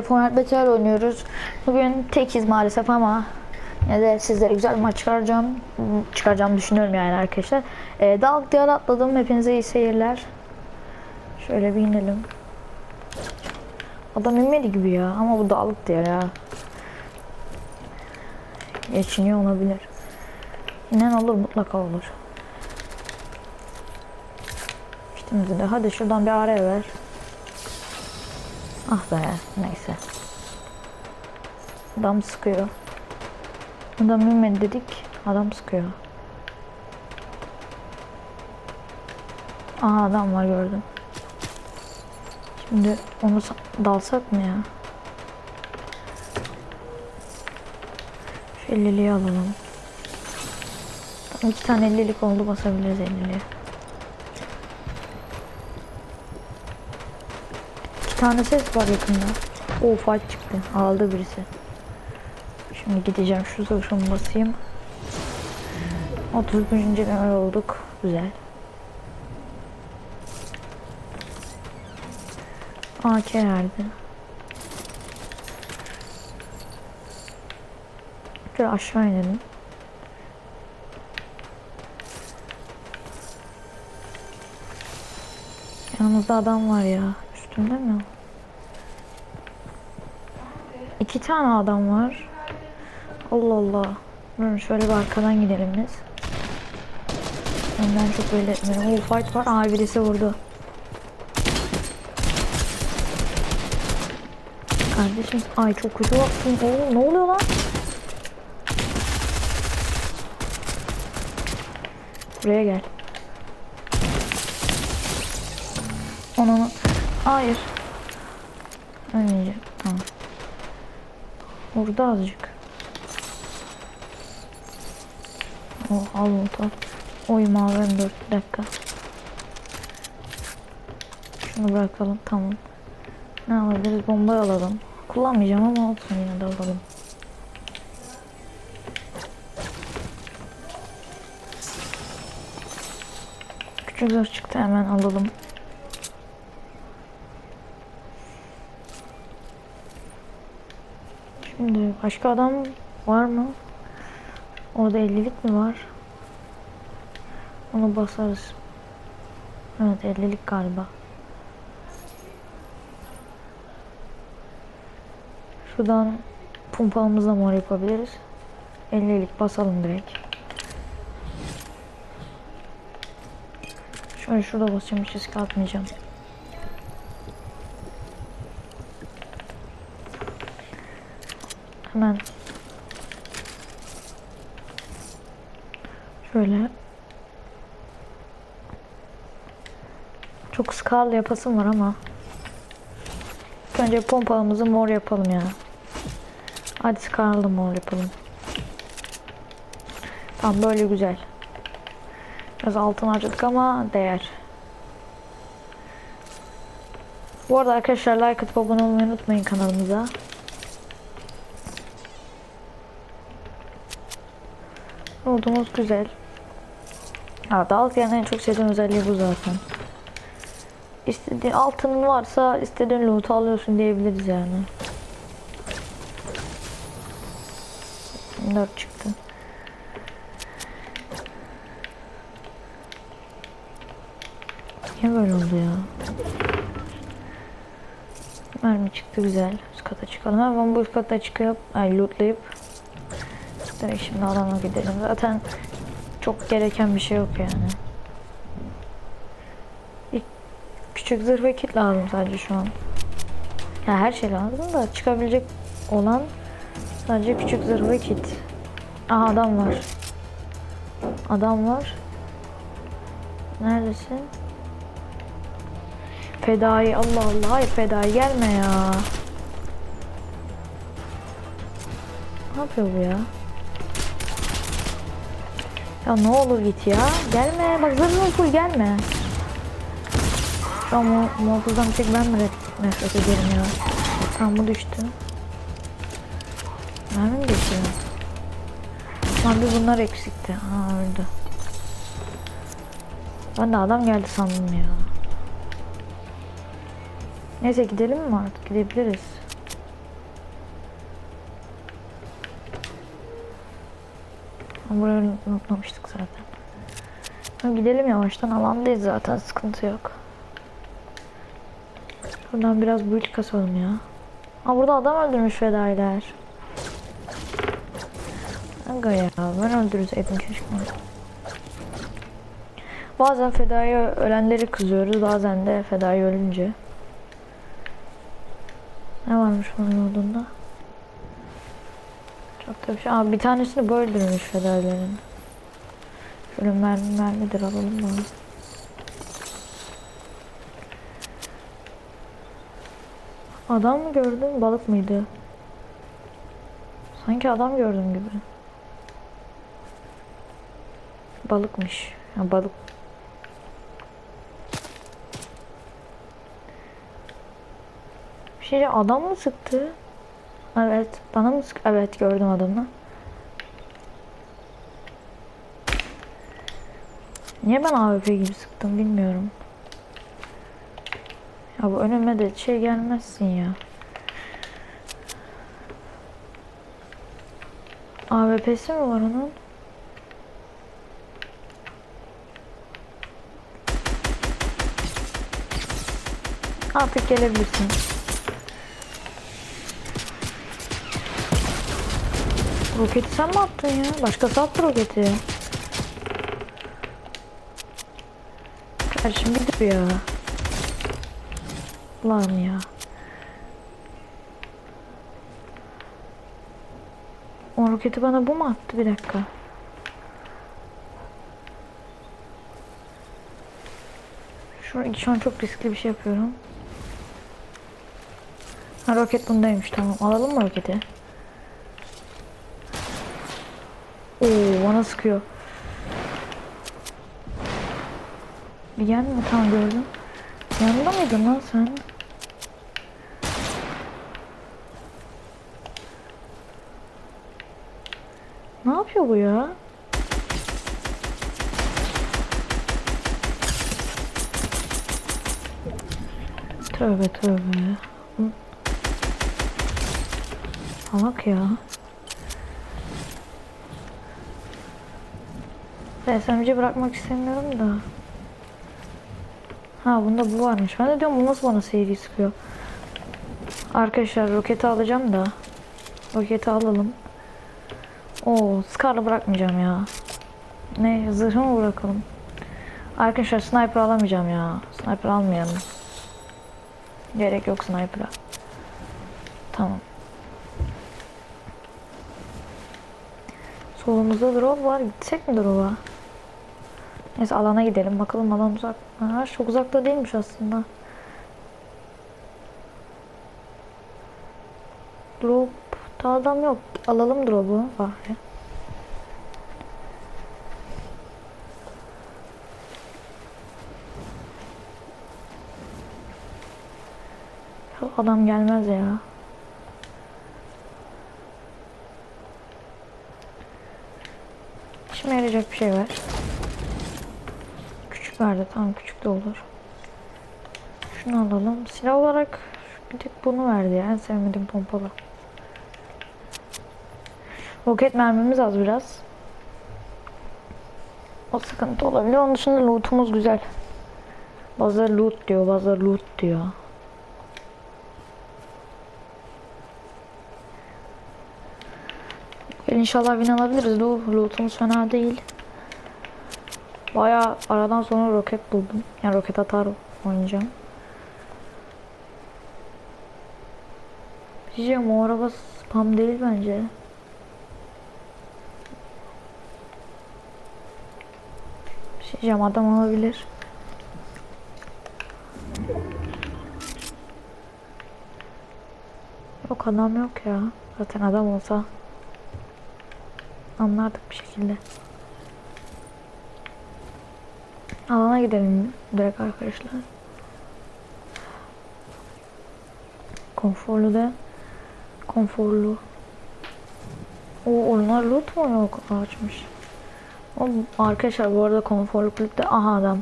Fortnite Battle oynuyoruz. Bugün tekiz maalesef ama yine de sizlere güzel bir maç çıkaracağım. Çıkaracağımı düşünüyorum yani arkadaşlar. Ee, Dalk diyar atladım. Hepinize iyi seyirler. Şöyle bir inelim. Adam inmedi gibi ya ama bu dağlık diyar ya. Geçiniyor olabilir. İnen olur mutlaka olur. İşte de hadi şuradan bir araya ver. Ah be neyse. Adam sıkıyor. Adam inmedi dedik. Adam sıkıyor. Aha adam var gördüm. Şimdi onu sa- dalsak mı ya? Şu 50'liği alalım. Tam iki tane 50'lik oldu basabiliriz 50'liğe. Tane ses var yakında. O fight çıktı. Aldı birisi. Şimdi gideceğim şu zırhımı basayım. 31. level olduk. Güzel. AK verdi. Şöyle aşağı inelim. Yanımızda adam var ya. Üstünde mi? o? İki tane adam var. Allah Allah. Durun şöyle bir arkadan gidelim biz. Önden çok belli etmeyelim. Oo fight var. Aa birisi vurdu. Kardeşim ay çok kötü baktım. Oo ne oluyor lan? Buraya gel. Onu hayır. Ölmeyeceğim. Tamam. Vurdu azıcık. Oh al motor. Oy mavi M4 bir dakika. Şunu bırakalım tamam. Ne alabiliriz? Bombayı alalım. Kullanmayacağım ama olsun yine de alalım. Küçük zor çıktı hemen alalım. Şimdi başka adam var mı? Orada 50'lik mi var? Onu basarız. Evet 50'lik galiba. Şuradan pompalımızla mor yapabiliriz. 50'lik basalım direkt. Şöyle şurada basacağım hiç risk atmayacağım. Hemen şöyle çok skal yapasım var ama önce pompalımızı mor yapalım ya. Hadi skarlı mor yapalım. Tamam böyle güzel. Biraz altın harcadık ama değer. Bu arada arkadaşlar like atıp abone olmayı unutmayın kanalımıza. Ordumuz güzel. Ya Dalk yani en çok sevdiğim özelliği bu zaten. İstediğin altın varsa istediğin loot alıyorsun diyebiliriz yani. 4 çıktı. Niye böyle oldu ya? Mermi çıktı güzel. Üst kata çıkalım. Hemen bu üst kata çıkıp, ay lootlayıp direkt şimdi adama gidelim. Zaten çok gereken bir şey yok yani. İlk küçük zırh ve kit lazım sadece şu an. Ya her şey lazım da çıkabilecek olan sadece küçük zırh ve kit. Aha adam var. Adam var. Neredesin? Fedai Allah Allah hayır fedai gelme ya. Ne yapıyor bu ya? Ya ne olur git ya. Gelme bak zırhın full gelme. Şu an muhafızdan bir tek ben mi nefret ederim ya. Tamam bu düştü. Mermi mi geçiyor? Lan bir bunlar eksikti. Ha öldü. Ben de adam geldi sandım ya. Neyse gidelim mi artık? Gidebiliriz. Burayı unutmamıştık zaten. Gidelim yavaştan alandayız zaten sıkıntı yok. Buradan biraz build kasalım ya. Aa burada adam öldürmüş fedailer. Aga ya ben öldürseydim keşke. Bazen fedaya ölenleri kızıyoruz bazen de fedaya ölünce. Ne varmış bunun yolunda? Da bir şey. Aa, bir tanesini böyle öldürmüş fedailerin. Şöyle mermi mermidir alalım mı? Adam mı gördün balık mıydı? Sanki adam gördüm gibi. Balıkmış. Ya balık. Bir şey adam mı sıktı? Evet. Bana mı sık? Evet gördüm adamı. Niye ben AWP gibi sıktım bilmiyorum. Ya bu önüme de şey gelmezsin ya. AWP'si mi var onun? Artık gelebilirsin. Roketi sen mi attın ya? Başkası attı roketi. Kardeşim bir dur ya. Lan ya. O roketi bana bu mu attı? Bir dakika. Şu şu an çok riskli bir şey yapıyorum. Ha roket bundaymış tamam. Alalım mı roketi? Oo bana sıkıyor. Bir gelme tamam gördüm. Yanında mıydın lan sen? Ne yapıyor bu ya? Tövbe tövbe. Salak ya. SMG bırakmak istemiyorum da. Ha bunda bu varmış. Ben de diyorum bu nasıl bana seyirci sıkıyor. Arkadaşlar roketi alacağım da. Roketi alalım. Oo Scar'la bırakmayacağım ya. Ne zırhımı bırakalım. Arkadaşlar sniper alamayacağım ya. Sniper almayalım. Gerek yok sniper'a. Tamam. Solumuzda drop var. Gitsek mi drop'a? Neyse alana gidelim. Bakalım alan uzak. Ha, çok uzakta değilmiş aslında. Drop. Daha adam yok. Alalım drop'u. Bari. Adam gelmez ya. İşime yarayacak bir şey var. Verdi. Tamam küçük de olur. Şunu alalım. Silah olarak bir tek bunu verdi ya. En sevmediğim pompalı. Roket mermimiz az biraz. O sıkıntı olabilir. Onun dışında lootumuz güzel. Bazıları loot diyor, bazıları loot diyor. İnşallah win alabiliriz. Loot, lootumuz fena değil. Baya aradan sonra roket buldum. Yani roket atar oynayacağım. Diyeceğim o araba spam değil bence. Şey diyeceğim adam olabilir. Yok adam yok ya. Zaten adam olsa anlardık bir şekilde. Alana gidelim direkt arkadaşlar. Konforlu da konforlu. O onlar loot mu yok açmış. O arkadaşlar bu arada konforlu kulüpte aha adam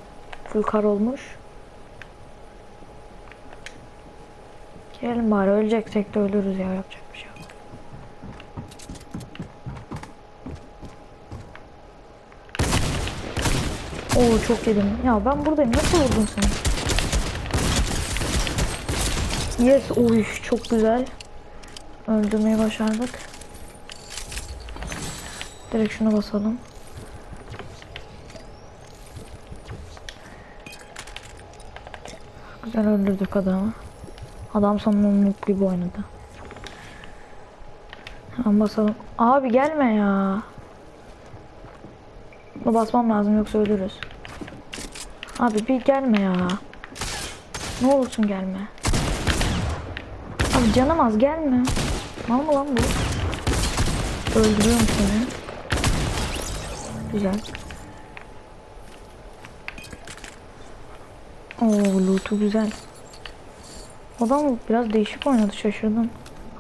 full kar olmuş. Gelin bari öleceksek de ölürüz ya yapacak bir şey Oo çok yedim. Ya ben buradayım. Nasıl vurdun sen? Yes. Oy çok güzel. Öldürmeyi başardık. Direkt şuna basalım. Güzel öldürdük adamı. Adam noob gibi oynadı. Hemen basalım. Abi gelme ya. Bunu basmam lazım yoksa ölürüz. Abi bir gelme ya. Ne olursun gelme. Abi canım az gelme. Mal mı lan bu? Öldürüyorum seni. Güzel. Oo loot'u güzel. Adam biraz değişik oynadı şaşırdım.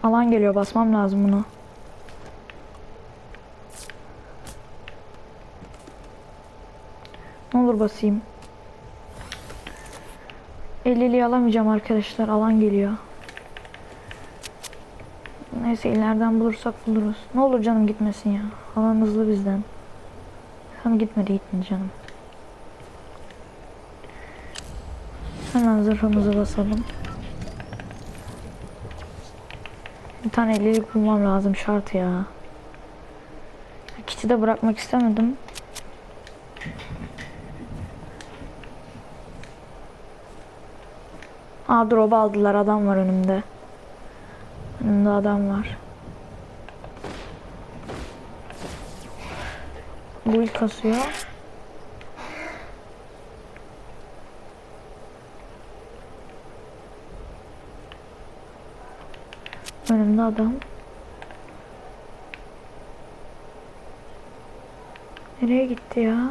Alan geliyor basmam lazım bunu. Olur basayım. 50'liği alamayacağım arkadaşlar. Alan geliyor. Neyse ileriden bulursak buluruz. Ne olur canım gitmesin ya. Alan hızlı bizden. Hem gitmedi gitmedi canım. Hemen zırhımızı basalım. Bir tane 50'lik bulmam lazım şart ya. Kiti de bırakmak istemedim. Aa drop aldılar adam var önümde. Önümde adam var. Bu ilk kasıyor. Önümde adam. Nereye gitti ya?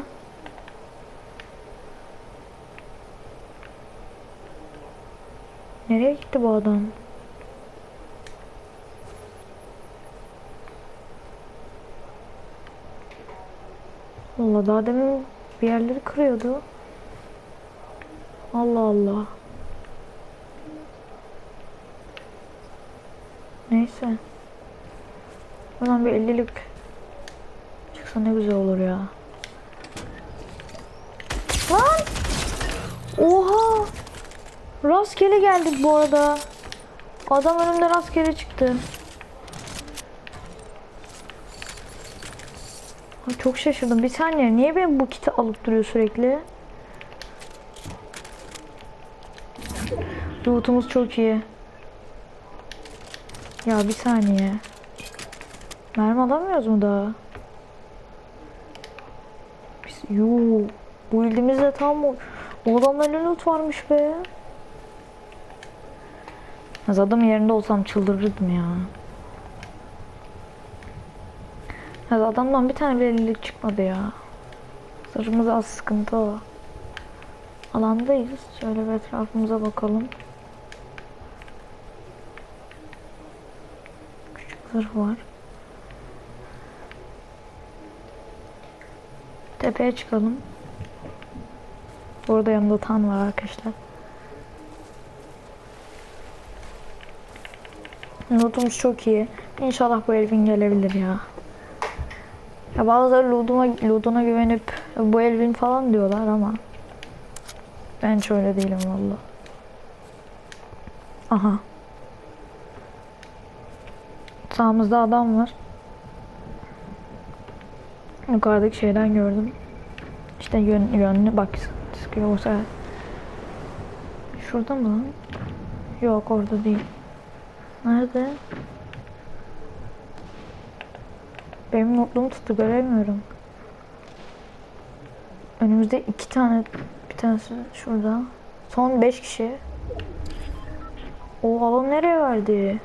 Nereye gitti bu adam? Valla daha demin bir yerleri kırıyordu. Allah Allah. Neyse. Buradan bir 50'lik çıksa ne güzel olur ya. Lan! Oha! Rastgele geldik bu arada. Adam önümde rastgele çıktı. Çok şaşırdım. Bir saniye. Niye benim bu kiti alıp duruyor sürekli? Loot'umuz çok iyi. Ya bir saniye. Mermi alamıyoruz mu daha? Biz, yuu. Bu ildimizde tam o, o adamda ne loot varmış be. Az adam yerinde olsam çıldırırdım ya. Az adamdan bir tane belirlilik çıkmadı ya. Sırrımız az sıkıntı o. Alandayız. Şöyle bir etrafımıza bakalım. Küçük zırh var. Tepeye çıkalım. Burada yanımda tan var arkadaşlar. Lootumuz çok iyi. İnşallah bu Elvin gelebilir ya. Ya bazıları lootuma, lootuna güvenip bu Elvin falan diyorlar ama ben hiç öyle değilim valla. Aha. Sağımızda adam var. Yukarıdaki şeyden gördüm. İşte yön, yönlü bak sıkıyorsa. Şurada mı lan? Yok orada değil. Nerede? Benim notluğum tuttu göremiyorum. Önümüzde iki tane bir tanesi şurada. Son beş kişi. O alan nereye verdi?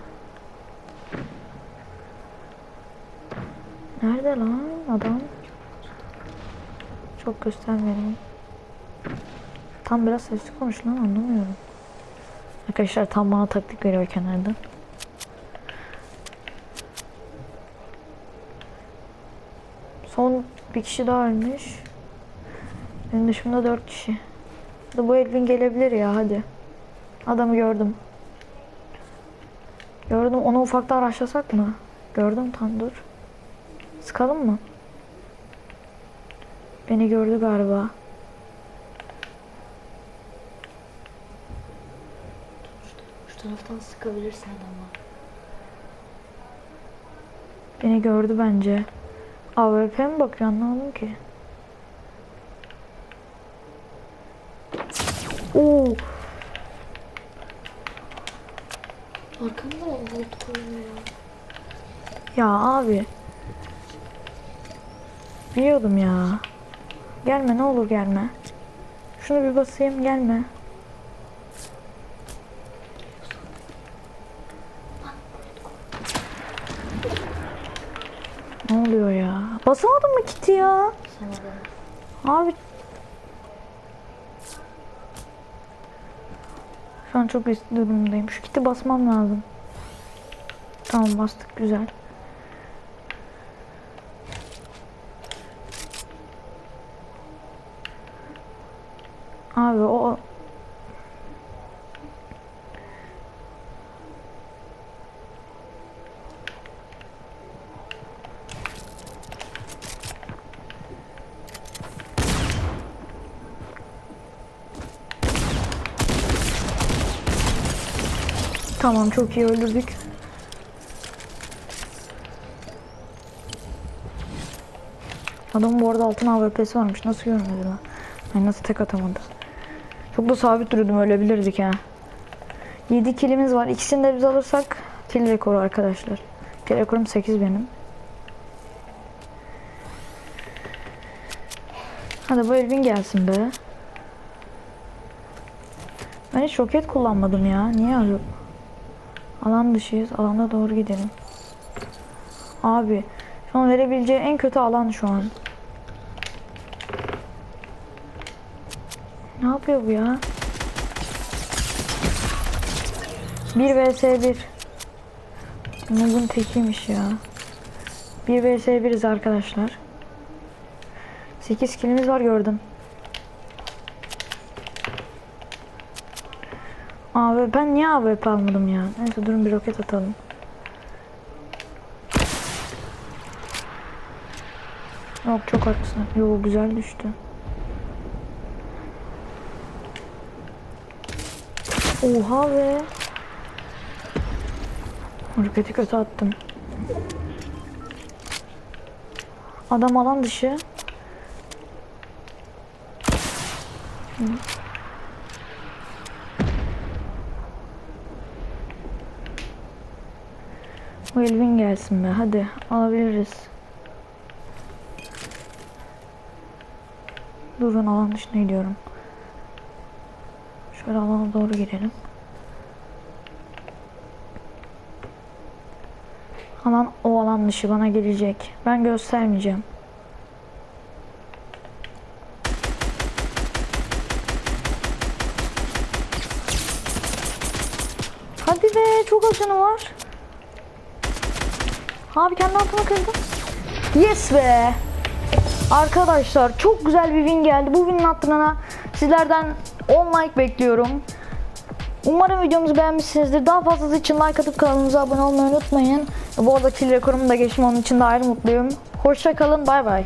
Nerede lan adam? Çok göstermeyelim. Tam biraz sesli konuş lan anlamıyorum. Arkadaşlar tam bana taktik veriyor kenarda. Bir kişi daha ölmüş. Benim dışımda dört kişi. Bu Edwin gelebilir ya hadi. Adamı gördüm. Gördüm onu ufaktan araştırsak mı? Gördüm tam dur. Sıkalım mı? Beni gördü galiba. Şu taraftan sıkabilirsin ama. Beni gördü bence. AWP mi bakıyor anlamadım ki. Oo, Arkamda volt koyuyor. ya abi. Biliyordum ya. Gelme ne olur gelme. Şunu bir basayım gelme. Ne oluyor ya? Basamadım mı kiti ya? Abi. Şu an çok riskli durumdayım. Şu kiti basmam lazım. Tamam bastık güzel. Abi o Tamam çok iyi öldürdük. Adamın bu arada altın AWP'si varmış. Nasıl görmedi lan? Ay nasıl tek atamadı? Çok da sabit duruyordum ölebilirdik ha. 7 kilimiz var. İkisini de biz alırsak kill rekoru arkadaşlar. Kill rekorum 8 benim. Hadi bu Elvin gelsin be. Ben hiç roket kullanmadım ya. Niye arıyorum? Alan dışıyız. Alana doğru gidelim. Abi şu an verebileceği en kötü alan şu an. Ne yapıyor bu ya? 1 vs 1. Bunun tekiymiş ya. 1 vs 1'iz arkadaşlar. 8 kilimiz var gördüm. Abi ben niye AWP almadım ya? Neyse durun bir roket atalım. Yok çok haklısın. Yo güzel düştü. Oha be. Roketi kötü attım. Adam alan dışı. Hı. Bu Elvin gelsin be. Hadi alabiliriz. Durun alan dışına gidiyorum. Şöyle alana doğru girelim. Alan o alan dışı bana gelecek. Ben göstermeyeceğim. Hadi be çok az var. Abi kendi altına kırdım. Yes be. Arkadaşlar çok güzel bir win geldi. Bu win'in hatırına sizlerden 10 like bekliyorum. Umarım videomuzu beğenmişsinizdir. Daha fazlası için like atıp kanalımıza abone olmayı unutmayın. Bu arada kill rekorumu da geçtim onun için de ayrı mutluyum. Hoşça kalın bay bay.